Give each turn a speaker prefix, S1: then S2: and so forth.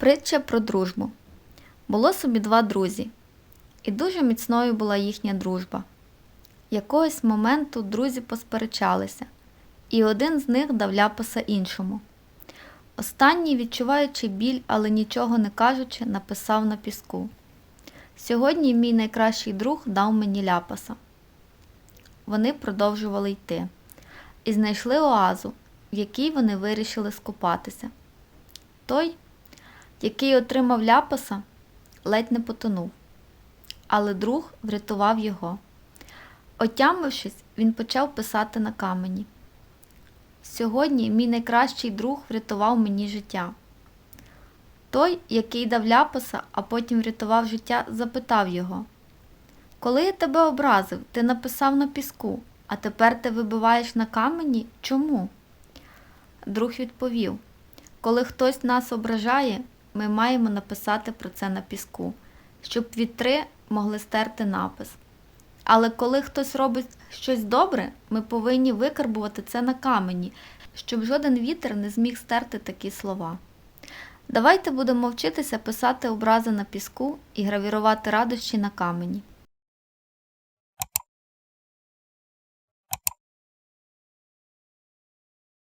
S1: Притча про дружбу. Було собі два друзі, і дуже міцною була їхня дружба. Якогось моменту друзі посперечалися, і один з них дав ляпаса іншому. Останній, відчуваючи біль, але нічого не кажучи, написав на піску. Сьогодні мій найкращий друг дав мені ляпаса. Вони продовжували йти і знайшли оазу, в якій вони вирішили скупатися. Той, який отримав ляпаса, ледь не потонув, але друг врятував його. Отямившись, він почав писати на камені. Сьогодні мій найкращий друг врятував мені життя. Той, який дав ляпаса, а потім врятував життя, запитав його Коли я тебе образив, ти написав на піску, а тепер ти вибиваєш на камені? Чому? Друг відповів Коли хтось нас ображає, ми маємо написати про це на піску, щоб вітри могли стерти напис. Але коли хтось робить щось добре, ми повинні викарбувати це на камені, щоб жоден вітер не зміг стерти такі слова. Давайте будемо вчитися писати образи на піску і гравірувати радощі на камені.